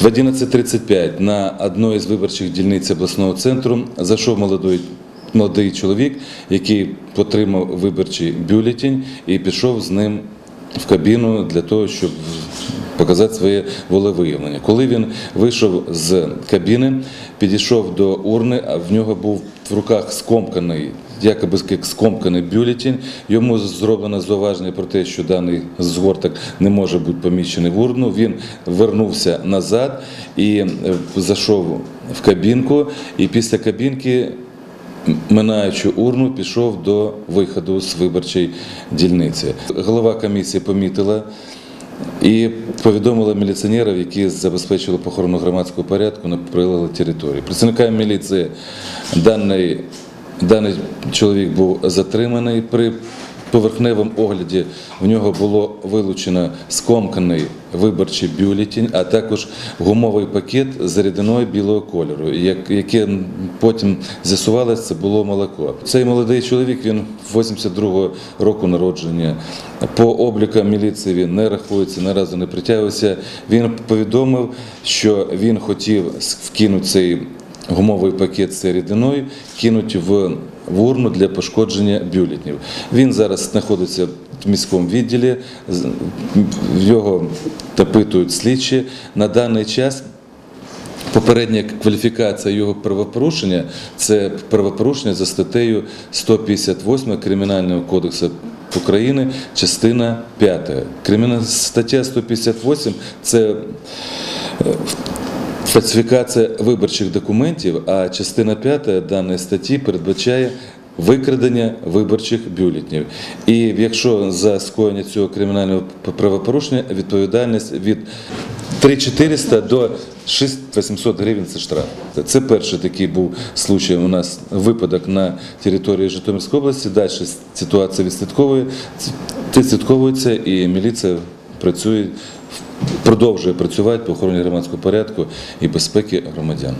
В 11.35 на одной з виборчих дільниць обласного центру зайшов молодий, молодий чоловік, який отримав виборчий бюлетень і пішов з ним в кабіну для того, щоб показати своє волевиявлення. Коли він вийшов з кабіни, підійшов до урни, а в нього був в руках скомканий, якоби як скомканий бюлетень. Йому зроблено зауваження про те, що даний згорток не може бути поміщений в урну. Він вернувся назад і е, зайшов в кабінку, і після кабінки Минаючи урну, пішов до виходу з виборчої дільниці. Голова комісії помітила і повідомили міліціонерів, які забезпечили похорону громадського порядку на прилеглій території. Працівниками міліції даний, даний чоловік був затриманий при поверхневому огляді. В нього було вилучено скомканий виборчий бюлетень, а також гумовий пакет з рідиною білого кольору, яке потім з'ясувалося, це було молоко. Цей молодий чоловік, він 82-го року народження. По облікам міліції він не рахується, ні разу не притягувався. Він повідомив, що він хотів вкинути цей гумовий пакет з рідиною, кинути в в урну для пошкодження бюлетнів. Він зараз знаходиться в міському відділі, його допитують слідчі. На даний час Попередня кваліфікація його правопорушення це правопорушення за статтею 158 Кримінального кодексу України, частина 5. Криміна... Стаття 158 це е, фальсифікація виборчих документів, а частина 5 даної статті передбачає викрадення виборчих бюлетнів. І якщо за скоєння цього кримінального правопорушення відповідальність від 3400 до 6800 гривень це штраф. Це перший такий був случай у нас випадок на території Житомирської області. Далі ситуація відслідковує, відслідковується і міліція працює, продовжує працювати по охороні громадського порядку і безпеки громадян.